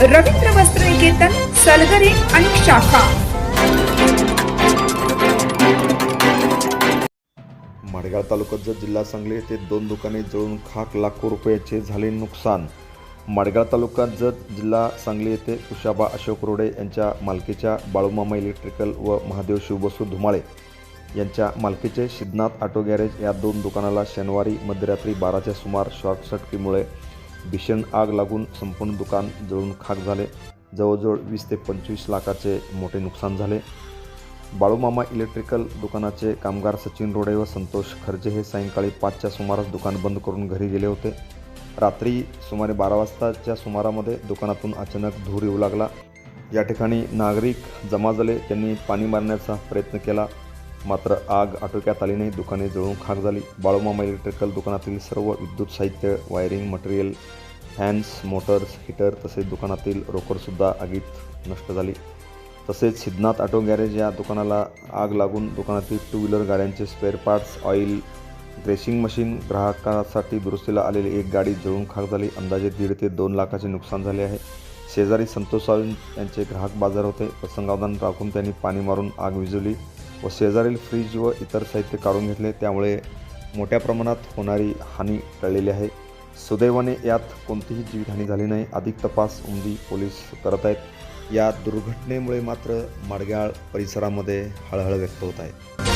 रवींद्र वस्त्रनिकेतन सलगरे आणि शाखा. माडगाव तालुक्यात जिल्हा सांगली येथे दोन दुकाने जळून खाक लाखो रुपयाचे झाले नुकसान. माडगाव तालुक्यात जत जिल्हा सांगली येथे कुशाबा अशोक रोडे यांच्या मालकीच्या बाळूमामा इलेक्ट्रिकल व महादेव शिवबसू धुमाळे यांच्या मालकीचे सिद्धनाथ ऑटो गॅरेज या दोन दुकानाला शनिवारी मध्यरात्री बाराच्या सुमार शॉर्ट सर्किटमुळे भीषण आग लागून संपूर्ण दुकान जळून खाक झाले. जवळजवळ वीस ते पंचवीस लाखाचे मोठे नुकसान झाले. बाळूमामा इलेक्ट्रिकल दुकानाचे कामगार सचिन रोडे व संतोष खर्जे हे सायंकाळी पाचच्या सुमारास दुकान बंद करून घरी गेले होते. रात्री सुमारे बारा वाजताच्या सुमारामध्ये दुकानातून अचानक धूर येऊ लागला. या ठिकाणी नागरिक जमा झाले. त्यांनी पाणी मारण्याचा प्रयत्न केला. मात्र आग आटोक्यात आली नाही दुकाने जळून खाक झाली. बाळूमामा इलेक्ट्रिकल दुकानातील सर्व विद्युत साहित्य wiring material fans motors heater तसेच दुकानातील रोकडसुद्धा आगीत नष्ट झाली. तसेच सिद्धनाथ ऑटो गॅरेज या दुकानाला आग लागून दुकानातील टू व्हीलर गाड्यांचे spare parts oil dressing machine ग्राहकासाठी दुरुस्तीला आलेली एक गाडी जळून खाक झाली. अंदाजे दीड ते दोन लाखाचे नुकसान झाले आहे. शेजारी संतोष सावंत यांचे ग्राहक बाजार होते. प्रसंगावधान राखून त्यांनी पाणी मारून आग विझवली. व शेजारील फ्रीज व इतर साहित्य काढून घेतले. त्यामुळे मोठ्या प्रमाणात होणारी हानी टळलेली आहे. सुदैवाने यात कोणतीही जीवितहानी झाली नाही. अधिक तपास उमदी पोलीस करत आहेत. या दुर्घटनेमुळे मात्र माडगाळ परिसरामध्ये हळहळ व्यक्त होत आहे.